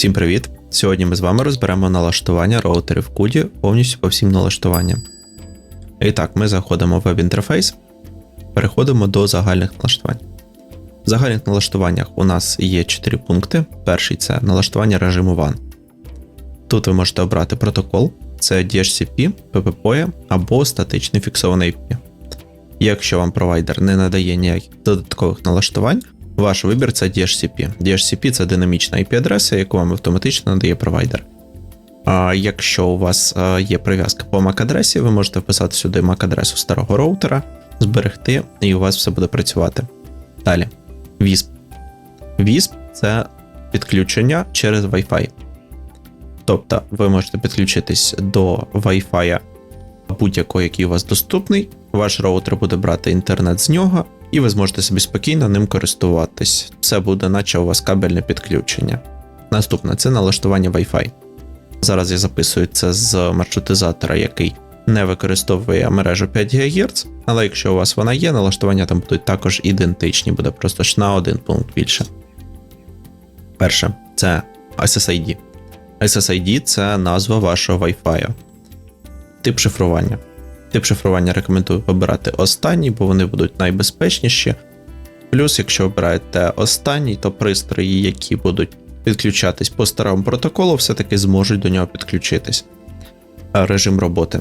Всім привіт! Сьогодні ми з вами розберемо налаштування роутерів CUDI повністю по всім налаштуванням. І так, ми заходимо в веб-інтерфейс, переходимо до загальних налаштувань. В загальних налаштуваннях у нас є 4 пункти. Перший це налаштування режиму WAN. Тут ви можете обрати протокол, це DHCP, PPPoE або статичний фіксований IP. Якщо вам провайдер не надає ніяких додаткових налаштувань, ваш вибір це DHCP. DHCP це динамічна IP-адреса, яку вам автоматично надає провайдер. А якщо у вас е, є прив'язка по MAC-адресі, ви можете вписати сюди MAC-адресу старого роутера, зберегти, і у вас все буде працювати. Далі. WISP. WISP це підключення через Wi-Fi. Тобто ви можете підключитись до Wi-Fi будь-якого, який у вас доступний. Ваш роутер буде брати інтернет з нього, і ви зможете собі спокійно ним користуватись. Все буде, наче у вас кабельне підключення. Наступне це налаштування Wi-Fi. Зараз я записую це з маршрутизатора, який не використовує мережу 5 ГГц, але якщо у вас вона є, налаштування там будуть також ідентичні, буде просто ж на один пункт більше. Перше, це SSID. SSID це назва вашого Wi-Fi. Тип шифрування. Тип шифрування рекомендую вибирати останній, бо вони будуть найбезпечніші. Плюс, якщо обираєте останній, то пристрої, які будуть підключатись по старому протоколу, все-таки зможуть до нього підключитись. Режим роботи.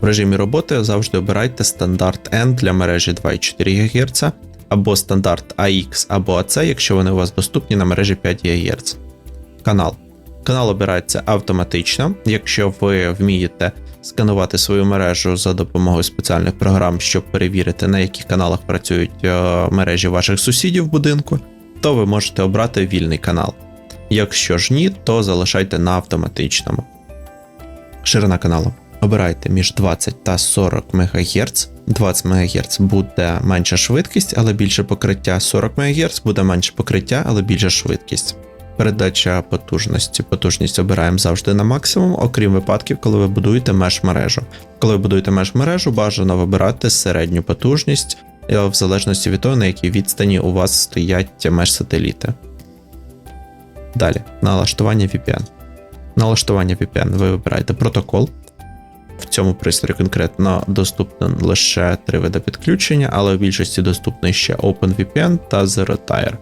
В режимі роботи завжди обирайте стандарт N для мережі 2,4 ГГц, або стандарт AX або AC, якщо вони у вас доступні на мережі 5 ГГц. Канал. Канал обирається автоматично, якщо ви вмієте сканувати свою мережу за допомогою спеціальних програм, щоб перевірити, на яких каналах працюють е, мережі ваших сусідів в будинку, то ви можете обрати вільний канал. Якщо ж ні, то залишайте на автоматичному. Ширина каналу. Обирайте між 20 та 40 МГц. 20 МГц буде менша швидкість, але більше покриття. 40 МГц буде менше покриття, але більша швидкість. Передача потужності. Потужність обираємо завжди на максимум, окрім випадків, коли ви будуєте меж мережу. Коли ви будуєте меж мережу, бажано вибирати середню потужність, е, в залежності від того, на якій відстані у вас стоять меж сателіти. Далі, налаштування VPN. Налаштування VPN ви вибираєте протокол. В цьому пристрої конкретно доступно лише три види підключення, але в більшості доступний ще OpenVPN та ZeroTire.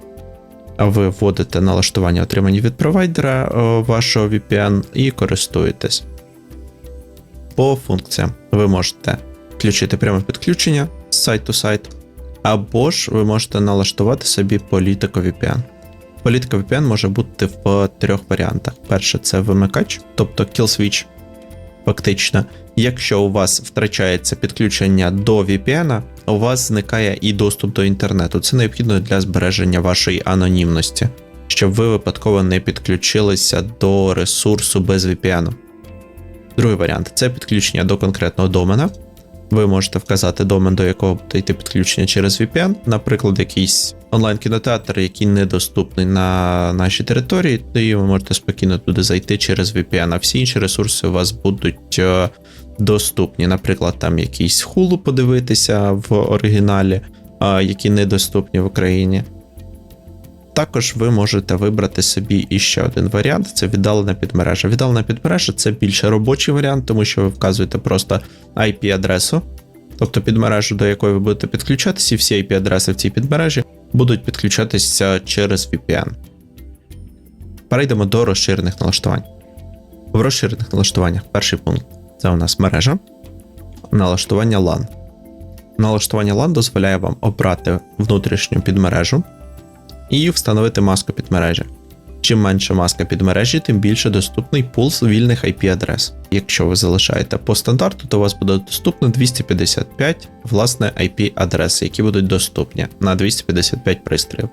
Ви вводите налаштування отримані від провайдера вашого VPN і користуєтесь. По функціям ви можете включити пряме підключення з сайту сайт, або ж ви можете налаштувати собі політику VPN. Політика VPN може бути в трьох варіантах. Перше це вимикач, тобто kill switch. Фактично, якщо у вас втрачається підключення до VPN, у вас зникає і доступ до інтернету. Це необхідно для збереження вашої анонімності, щоб ви випадково не підключилися до ресурсу без VPN. Другий варіант це підключення до конкретного домена. Ви можете вказати домен, до якого йти підключення через VPN, наприклад, якийсь онлайн-кінотеатр, який недоступний на нашій території, тоді ви можете спокійно туди зайти через VPN, а всі інші ресурси у вас будуть е, доступні. Наприклад, там якийсь хулу подивитися в оригіналі, е, які недоступні в Україні. Також ви можете вибрати собі іще один варіант це віддалена підмережа. Віддалена підмережа це більше робочий варіант, тому що ви вказуєте просто IP-адресу, тобто підмережу, до якої ви будете підключатися, і всі IP-адреси в цій підмережі будуть підключатися через VPN. Перейдемо до розширених налаштувань. В розширених налаштуваннях перший пункт це у нас мережа, налаштування LAN. Налаштування LAN дозволяє вам обрати внутрішню підмережу і встановити маску підмережі. Чим менше маска підмережі, тим більше доступний пул вільних IP-адрес. Якщо ви залишаєте по стандарту, то у вас буде доступно 255 власне IP-адреси, які будуть доступні на 255 пристроїв.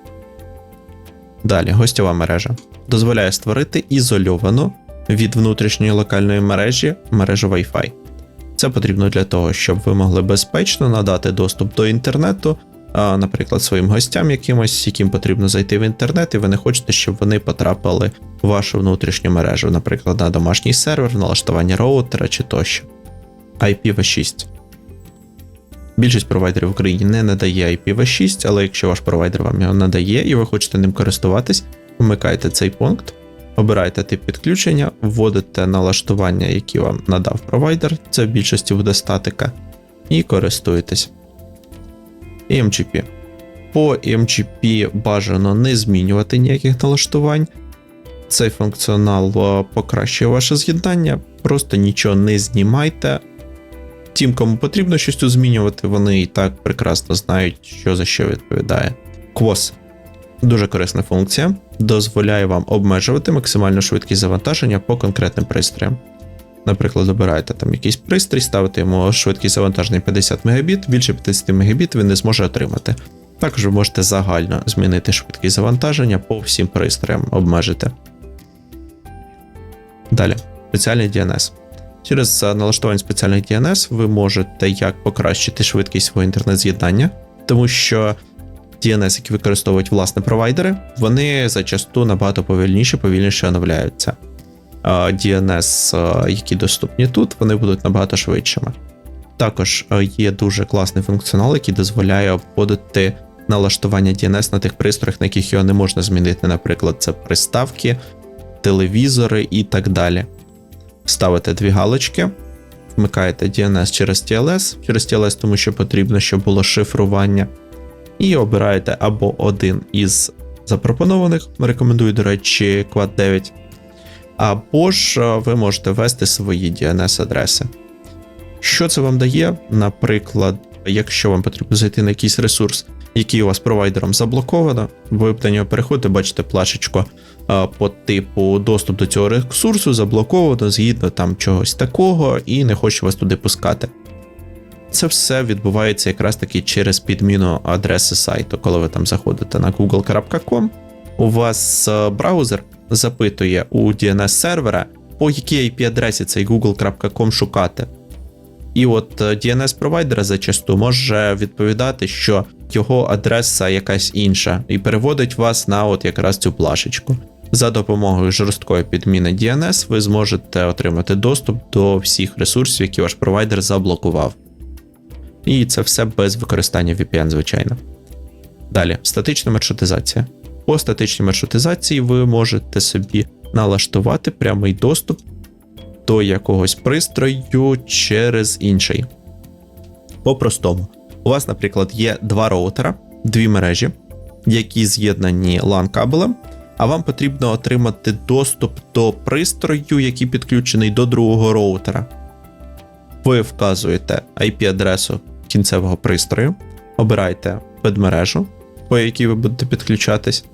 Далі, гостьова мережа дозволяє створити ізольовану від внутрішньої локальної мережі мережу Wi-Fi. Це потрібно для того, щоб ви могли безпечно надати доступ до інтернету наприклад, своїм гостям якимось, яким потрібно зайти в інтернет, і ви не хочете, щоб вони потрапили в вашу внутрішню мережу, наприклад, на домашній сервер, налаштування роутера чи тощо. IPv6. Більшість провайдерів в Україні не надає IPv6, але якщо ваш провайдер вам його надає і ви хочете ним користуватись, вмикайте цей пункт. Обираєте тип підключення, вводите налаштування, які вам надав провайдер, це в більшості буде статика, і користуєтесь. EMGP. По EMGP бажано не змінювати ніяких налаштувань. Цей функціонал е, покращує ваше з'єднання, просто нічого не знімайте. Тим, кому потрібно щось змінювати, вони і так прекрасно знають, що за що відповідає. Квос дуже корисна функція, дозволяє вам обмежувати максимальну швидкість завантаження по конкретним пристроям. Наприклад, обираєте там якийсь пристрій, ставите йому швидкість завантаження 50 Мбіт, більше 50 Мбіт він не зможе отримати. Також ви можете загально змінити швидкість завантаження по всім пристроям, обмежити. Далі, спеціальний DNS. Через налаштування спеціальних DNS ви можете як покращити швидкість свого інтернет-з'єднання, тому що DNS, які використовують власне провайдери, вони зачасту набагато повільніше, повільніше оновляються. А DNS, е, які доступні тут, вони будуть набагато швидшими. Також е, є дуже класний функціонал, який дозволяє обходити налаштування DNS на тих пристроях, на яких його не можна змінити. Наприклад, це приставки, телевізори і так далі. Ставите дві галочки, вмикаєте DNS через TLS, через TLS, тому що потрібно, щоб було шифрування. І обираєте або один із запропонованих, рекомендую, до речі, Quad 9, або ж е, ви можете ввести свої DNS-адреси. Що це вам дає? Наприклад, якщо вам потрібно зайти на якийсь ресурс, який у вас провайдером заблоковано, ви на нього переходите, бачите плашечко е, по типу доступ до цього ресурсу заблоковано згідно там чогось такого, і не хочу вас туди пускати. Це все відбувається якраз таки через підміну адреси сайту. Коли ви там заходите на google.com, у вас е, браузер запитує у DNS сервера, по якій IP-адресі цей google.com шукати. І от е, DNS провайдера зачасту може відповідати, що його адреса якась інша, і переводить вас на от якраз цю плашечку. За допомогою жорсткої підміни DNS ви зможете отримати доступ до всіх ресурсів, які ваш провайдер заблокував. І це все без використання VPN, звичайно. Далі, статична маршрутизація. По статичній маршрутизації ви можете собі налаштувати прямий доступ до якогось пристрою через інший. По-простому, у вас, наприклад, є два роутера, дві мережі, які з'єднані LAN кабелем, а вам потрібно отримати доступ до пристрою, який підключений до другого роутера. Ви вказуєте IP-адресу кінцевого пристрою, обирайте підмережу, по якій ви будете підключатись.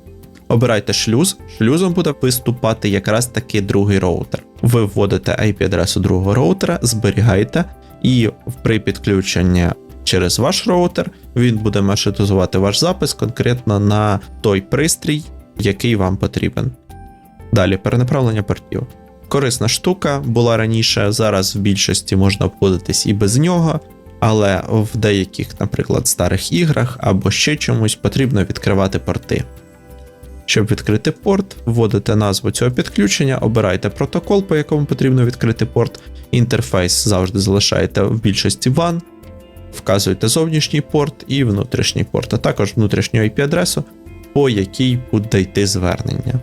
Обирайте шлюз, шлюзом буде виступати якраз таки другий роутер. Ви вводите IP-адресу другого роутера, зберігаєте, і при підключенні через ваш роутер він буде маршрутизувати ваш запис конкретно на той пристрій, який вам потрібен. Далі перенаправлення портів. Корисна штука була раніше, зараз в більшості можна обходитись і без нього, але в деяких, наприклад, старих іграх або ще чомусь потрібно відкривати порти. Щоб відкрити порт, вводите назву цього підключення, обирайте протокол, по якому потрібно відкрити порт, інтерфейс завжди залишаєте в більшості WAN, вказуєте зовнішній порт і внутрішній порт, а також внутрішню IP-адресу, по якій буде йти звернення.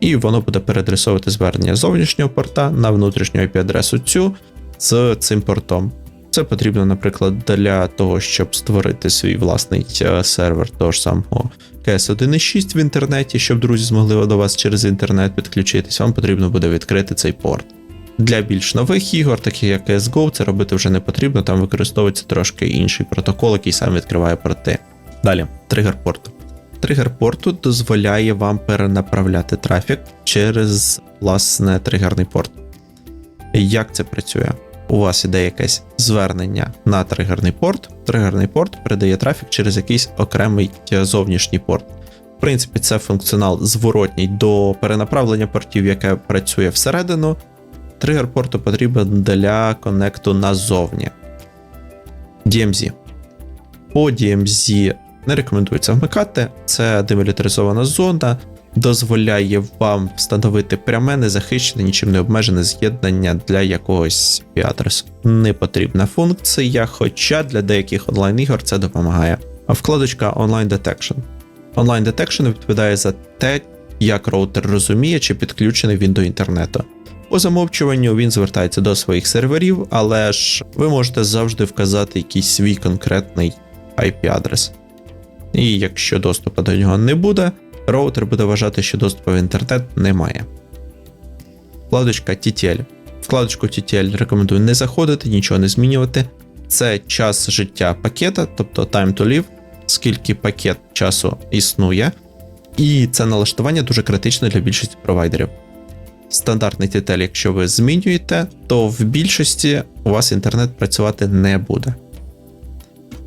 І воно буде переадресовувати звернення зовнішнього порта на внутрішню IP-адресу цю з цим портом. Це потрібно, наприклад, для того, щоб створити свій власний е, сервер того ж самого cs 1.6 в інтернеті, щоб друзі змогли до вас через інтернет підключитись, вам потрібно буде відкрити цей порт. Для більш нових ігор, таких як CSGO, це робити вже не потрібно, там використовується трошки інший протокол, який сам відкриває порти. Далі, тригер порту. Тригер порту дозволяє вам перенаправляти трафік через власне тригерний порт. Як це працює? У вас іде якесь звернення на тригерний порт. Тригерний порт передає трафік через якийсь окремий зовнішній порт. В принципі, це функціонал зворотній до перенаправлення портів, яке працює всередину. Тригер порту потрібен для конекту назовні. DMZ. По DMZ не рекомендується вмикати, це демілітаризована зона, дозволяє вам встановити пряме, незахищене, нічим не обмежене з'єднання для якогось адресу. Не потрібна функція, хоча для деяких онлайн-ігор це допомагає. А вкладочка Online Detection. Online Detection відповідає за те, як роутер розуміє, чи підключений він до інтернету. По замовчуванню він звертається до своїх серверів, але ж ви можете завжди вказати якийсь свій конкретний IP-адрес. І якщо доступу до нього не буде, роутер буде вважати, що доступу в інтернет немає. Вкладочка TTL. Вкладочку TTL рекомендую не заходити, нічого не змінювати. Це час життя пакета, тобто time to live, скільки пакет часу існує. І це налаштування дуже критичне для більшості провайдерів. Стандартний TTL, якщо ви змінюєте, то в більшості у вас інтернет працювати не буде.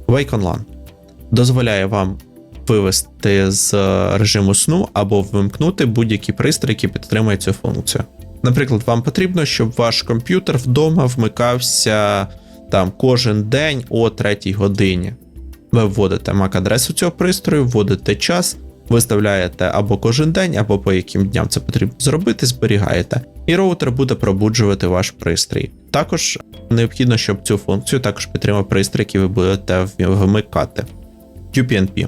Wake on LAN дозволяє вам вивести з режиму сну або вимкнути будь-який пристрій, який підтримує цю функцію. Наприклад, вам потрібно, щоб ваш комп'ютер вдома вмикався там кожен день о 3 годині. Ви вводите MAC-адресу цього пристрою, вводите час, виставляєте або кожен день, або по яким дням це потрібно зробити, зберігаєте, і роутер буде пробуджувати ваш пристрій. Також необхідно, щоб цю функцію також підтримав пристрій, який ви будете вмикати. QPNP.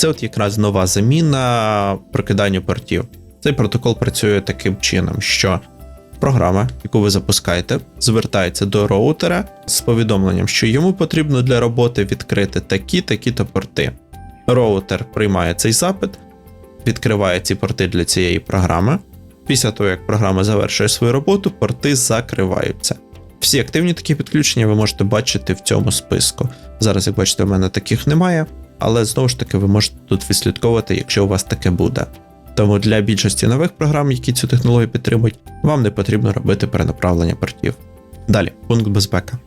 Це от якраз нова заміна прокиданню портів. Цей протокол працює таким чином, що програма, яку ви запускаєте, звертається до роутера з повідомленням, що йому потрібно для роботи відкрити такі-такі-то порти. Роутер приймає цей запит, відкриває ці порти для цієї програми. Після того, як програма завершує свою роботу, порти закриваються. Всі активні такі підключення ви можете бачити в цьому списку. Зараз, як бачите, в мене таких немає, але знову ж таки ви можете тут відслідковувати, якщо у вас таке буде. Тому для більшості нових програм, які цю технологію підтримують, вам не потрібно робити перенаправлення портів. Далі, пункт безпека.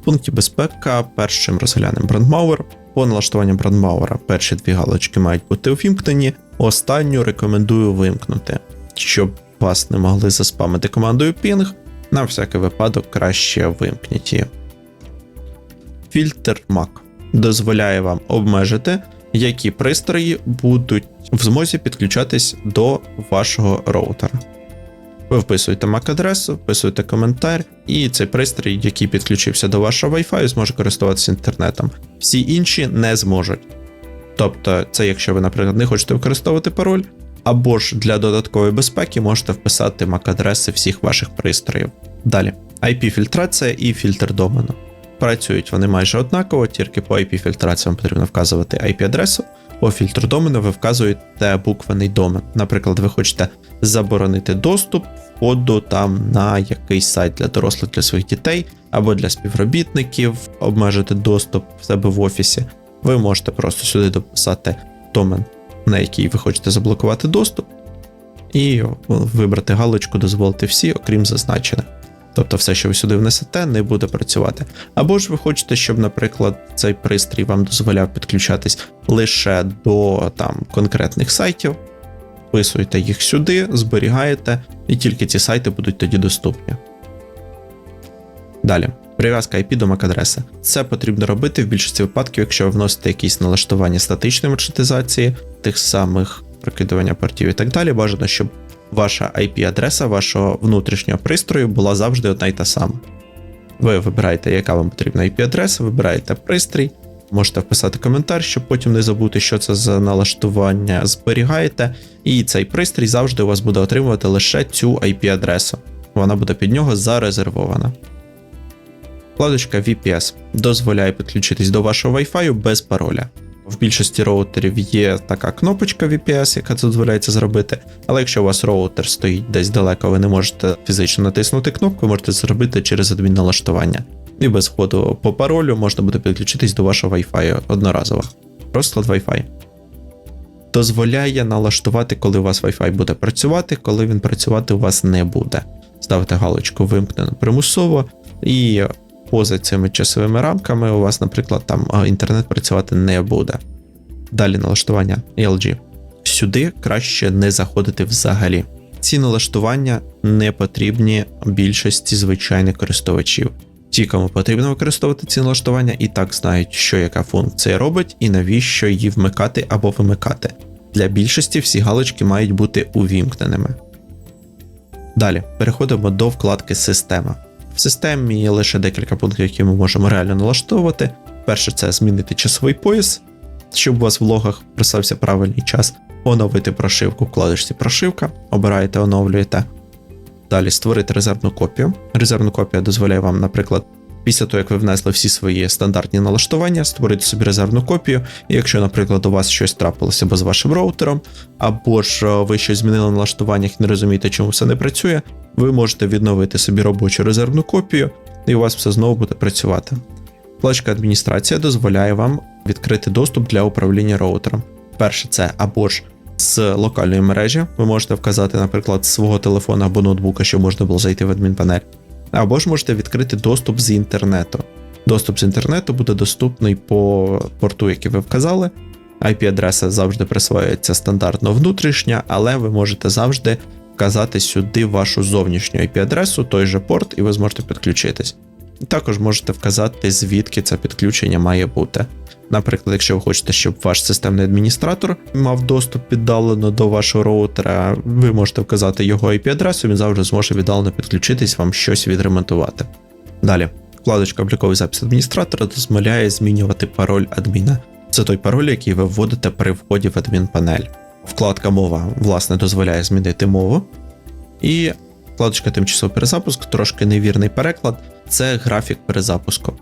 В пункті безпека першим розглянемо брендмауер. По налаштуванню брендмауера перші дві галочки мають бути увімкнені. Останню рекомендую вимкнути, щоб вас не могли заспамити командою ping, на всякий випадок краще вимкніть її. Фільтр MAC дозволяє вам обмежити, які пристрої будуть в змозі підключатись до вашого роутера. Ви вписуєте MAC-адресу, вписуєте коментар, і цей пристрій, який підключився до вашого Wi-Fi, зможе користуватися інтернетом. Всі інші не зможуть. Тобто, це якщо ви, наприклад, не хочете використовувати пароль, або ж для додаткової безпеки можете вписати MAC-адреси всіх ваших пристроїв. Далі, IP-фільтрація і фільтр домену. Працюють вони майже однаково, тільки по IP-фільтрації вам потрібно вказувати IP-адресу, по фільтру домену ви вказуєте буквений домен. Наприклад, ви хочете заборонити доступ входу там на якийсь сайт для дорослих для своїх дітей або для співробітників, обмежити доступ в себе в офісі. Ви можете просто сюди дописати домен, на який ви хочете заблокувати доступ, і вибрати галочку Дозволити всі, окрім зазначених. Тобто все, що ви сюди внесете, не буде працювати. Або ж ви хочете, щоб, наприклад, цей пристрій вам дозволяв підключатись лише до там конкретних сайтів. Вписуєте їх сюди, зберігаєте, і тільки ці сайти будуть тоді доступні. Далі. Прив'язка IP до MAC-адреси. Це потрібно робити в більшості випадків, якщо ви вносите якісь налаштування статичної маршрутизації, тих самих прокидування портів і так далі. Бажано, щоб ваша IP-адреса вашого внутрішнього пристрою була завжди одна й та сама. Ви вибираєте, яка вам потрібна IP-адреса, вибираєте пристрій, можете вписати коментар, щоб потім не забути, що це за налаштування, зберігаєте, і цей пристрій завжди у вас буде отримувати лише цю IP-адресу. Вона буде під нього зарезервована. Вкладочка VPS дозволяє підключитись до вашого Wi-Fi без пароля. В більшості роутерів є така кнопочка VPS, яка це дозволяється зробити. Але якщо у вас роутер стоїть десь далеко, ви не можете фізично натиснути кнопку, ви можете зробити через адмінналаштування. І без входу по паролю можна буде підключитись до вашого Wi-Fi одноразово. Розклад Wi-Fi. Дозволяє налаштувати, коли у вас Wi-Fi буде працювати, коли він працювати у вас не буде. Ставите галочку вимкнено примусово і поза цими часовими рамками у вас, наприклад, там інтернет працювати не буде. Далі налаштування LG. Сюди краще не заходити взагалі. Ці налаштування не потрібні більшості звичайних користувачів. Ті, кому потрібно використовувати ці налаштування, і так знають, що яка функція робить і навіщо її вмикати або вимикати. Для більшості всі галочки мають бути увімкненими. Далі переходимо до вкладки Система. Системі є лише декілька пунктів, які ми можемо реально налаштовувати. Перше, це змінити часовий пояс, щоб у вас в логах писався правильний час. оновити прошивку в прошивка, обираєте, оновлюєте. Далі створити резервну копію. Резервна копія дозволяє вам, наприклад, після того, як ви внесли всі свої стандартні налаштування, створити собі резервну копію. І якщо, наприклад, у вас щось трапилося або з вашим роутером, або ж е, ви щось змінили в налаштуваннях і не розумієте, чому все не працює, ви можете відновити собі робочу резервну копію, і у вас все знову буде працювати. Вкладочка адміністрація дозволяє вам відкрити доступ для управління роутером. Перше, це або ж з локальної мережі. Ви можете вказати, наприклад, з свого телефона або ноутбука, щоб можна було зайти в адмінпанель. Або ж можете відкрити доступ з інтернету. Доступ з інтернету буде доступний по порту, який ви вказали. IP-адреса завжди присвоюється стандартно внутрішня, але ви можете завжди вказати сюди вашу зовнішню IP-адресу, той же порт, і ви зможете підключитись. Також можете вказати, звідки це підключення має бути. Наприклад, якщо ви хочете, щоб ваш системний адміністратор мав доступ віддалено до вашого роутера, ви можете вказати його IP-адресу, він завжди зможе віддалено підключитись, вам щось відремонтувати. Далі, вкладочка обліковий запис адміністратора дозволяє змінювати пароль адміна. Це той пароль, який ви вводите при вході в адмінпанель. Вкладка мова, власне, дозволяє змінити мову. І вкладочка тимчасовий перезапуск, трошки невірний переклад, це графік перезапуску.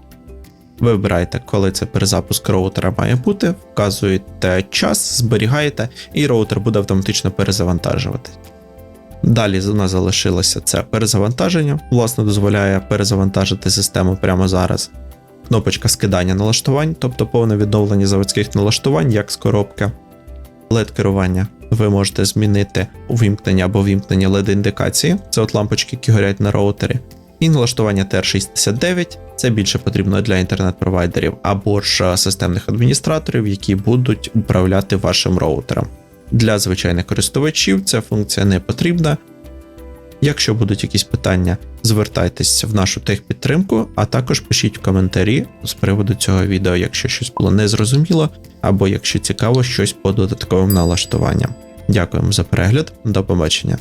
Ви вибираєте, коли це перезапуск роутера має бути, вказуєте час, зберігаєте, і роутер буде автоматично перезавантажуватись. Далі у нас залишилося це перезавантаження, власне, дозволяє перезавантажити систему прямо зараз. Кнопочка скидання налаштувань, тобто повне відновлення заводських налаштувань, як з коробки. led керування ви можете змінити увімкнення або вімкнення led індикації це от лампочки, які горять на роутері. І налаштування TR69 це більше потрібно для інтернет-провайдерів або ж системних адміністраторів, які будуть управляти вашим роутером. Для звичайних користувачів ця функція не потрібна. Якщо будуть якісь питання, звертайтесь в нашу техпідтримку, а також пишіть в коментарі з приводу цього відео, якщо щось було незрозуміло, або якщо цікаво щось по додатковим налаштуванням. Дякуємо за перегляд, до побачення.